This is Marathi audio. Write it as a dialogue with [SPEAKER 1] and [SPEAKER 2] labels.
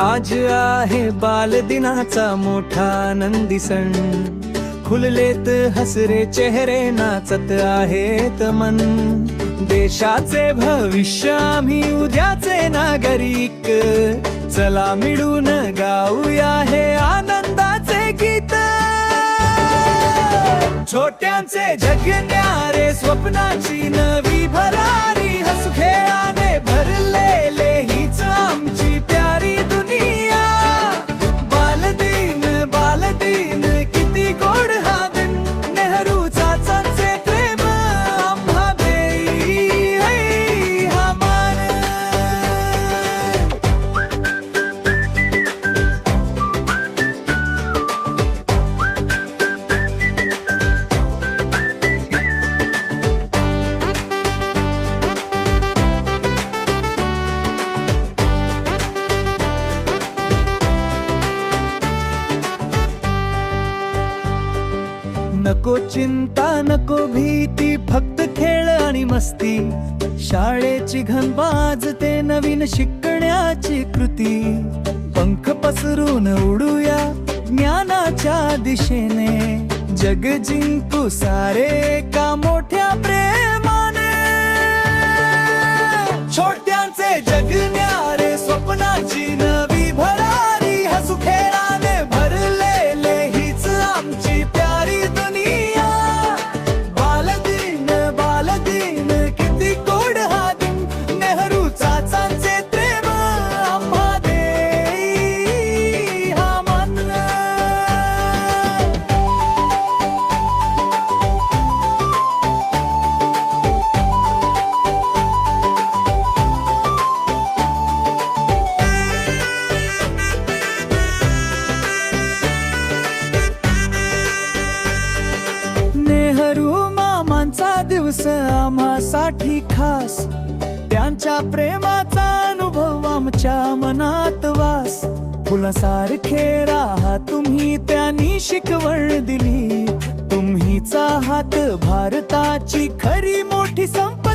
[SPEAKER 1] आज आहे बालदिनाचा मोठा आनंदी सण. खुललेत हसरे चेहरे नाचत आहेत मन. देशाचे भविष्य आम्ही उद्याचे नागरिक. चला मिळून गाऊया हे आनंदाचे गीत. छोट्यांचे जगण्यारे स्वप्नाची नवी भरारी. नको चिंता नको भीती फक्त खेळ आणि मस्ती. शाळेची घन वाजते नवीन शिकण्याची कृती. पंख पसरून उडूया ज्ञानाच्या दिशेने. जग जिंकू सारे का मोठ्या प्रेमाने. छोट्यांचे जगण्यारे स्वप्नाची दिवस आम्हासाठी खास. त्यांच्या प्रेमाचा अनुभव आमच्या मनात वास. फुलासारखे राहा तुम्ही त्यांनी शिकवण दिली. तुम्हीचा हात भारताची खरी मोठी संप